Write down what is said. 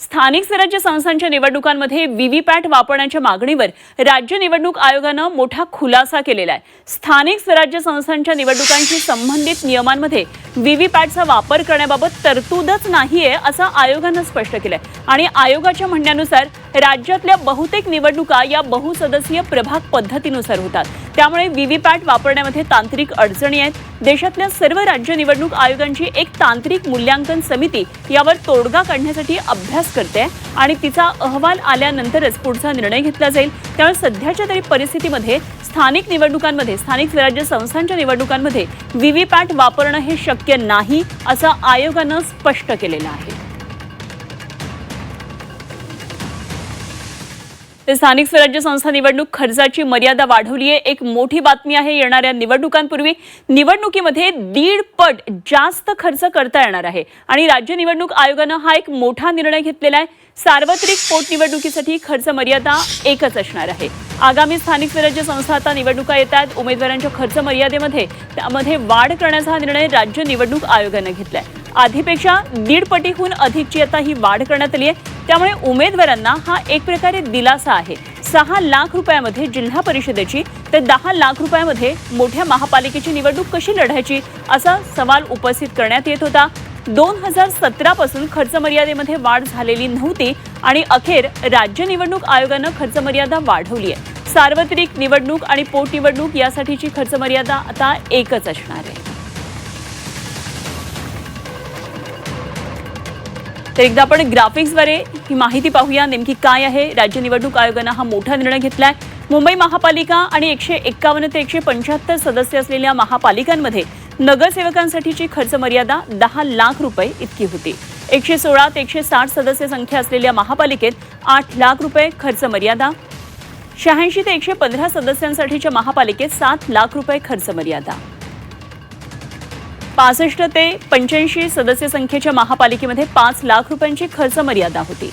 स्थानिक स्वराज्य संस्थांच्या निवडणुकांमध्ये व्हीव्हीपॅट वापरण्याच्या मागणीवर राज्य निवडणूक आयोगानं मोठा खुलासा केलेला आहे. स्थानिक स्वराज्य संस्थांच्या निवडणुकांशी संबंधित नियमांमध्ये व्हीव्हीपॅटचा वापर करण्याबाबत तरतूदच नाहीये असं आयोगानं स्पष्ट केलंय. आणि आयोगाच्या म्हणण्यानुसार राज्यातल्या बहुतेक निवडणुका या बहुसदस्यीय प्रभाग पद्धतीनुसार होतात. त्यामुळे व्हीव्हीपॅट वापरण्यामध्ये तांत्रिक अडचणी आहेत. देशातल्या सर्व राज्य निवडणूक आयोगांची एक तांत्रिक मूल्यांकन समिती यावर तोडगा काढण्यासाठी अभ्यास करते आणि तिचा अहवाल आल्यानंतरच पुढचा निर्णय घेतला जाईल. त्यामुळे सध्याच्या तरी परिस्थितीमध्ये स्थानिक निवडणुकांमध्ये स्थानिक स्वराज्य संस्थांच्या निवडणुकांमध्ये व्हीव्हीपॅट वापरणं हे शक्य नाही असं आयोगानं स्पष्ट केलेलं आहे. स्थानिक स्वराज्य संस्था निवडणूक खर्चाची मर्यादा वाढवली आहे एक मोठी बातमी आहे येणाऱ्या निवडणुकांपूर्वी निवडणुकीमध्ये दीड पट जास्त खर्च करता येणार आहे. आणि राज्य निवडणूक आयोगानं हा एक मोठा निर्णय घेतलेला आहे. सार्वत्रिक पोटनिवडणुकीसाठी खर्च मर्यादा एकच असणार आहे. आगामी स्थानिक स्वराज्य संस्था आता निवडणुका येतात. उमेदवारांच्या खर्च मर्यादेमध्ये त्यामध्ये वाढ करण्याचा हा निर्णय राज्य निवडणूक आयोगानं घेतलाय. आधीपेक्षा दीड पटीहून अधिकची आता ही वाढ करण्यात आली आहे. त्यामुळे उमेदवारांना हा एक प्रकारे दिलासा आहे. सहा लाख रुपयामध्ये जिल्हा परिषदेची तर दहा लाख रुपयामध्ये मोठ्या महापालिकेची निवडणूक कशी लढायची असा सवाल उपस्थित करण्यात येत होता. दोन हजार सतरा पासून खर्च मर्यादेमध्ये वाढ झालेली नव्हती आणि अखेर राज्य निवडणूक आयोगानं खर्च मर्यादा वाढवली आहे. सार्वत्रिक निवडणूक आणि पोटनिवडणूक यासाठीची खर्च मर्यादा आता एकच असणार आहे. तर एकदा आपण ग्राफिक्सद्वारे ही माहिती पाहूया नेमकी काय आहे? राज्य निवडणूक आयोगानं हा मोठा निर्णय घेतलाय. मुंबई महापालिका आणि एकशे एक्कावन्न ते एकशे पंच्याहत्तर सदस्य असलेल्या महापालिकांमध्ये नगरसेवकांसाठीची खर्च मर्यादा दहा लाख रुपये इतकी होती. एकशे सोळा ते एकशे साठ सदस्य संख्या असलेल्या महापालिकेत आठ लाख रुपये खर्च मर्यादा शहाऐंशी ते एकशे पंधरा सदस्यांसाठीच्या महापालिकेत सात लाख रुपये खर्च मर्यादा. पासष्ट ते पंच्याऐंशी सदस्य संख्येच्या महापालिकेमध्ये पाच लाख रुपयांची खर्च मर्यादा होती.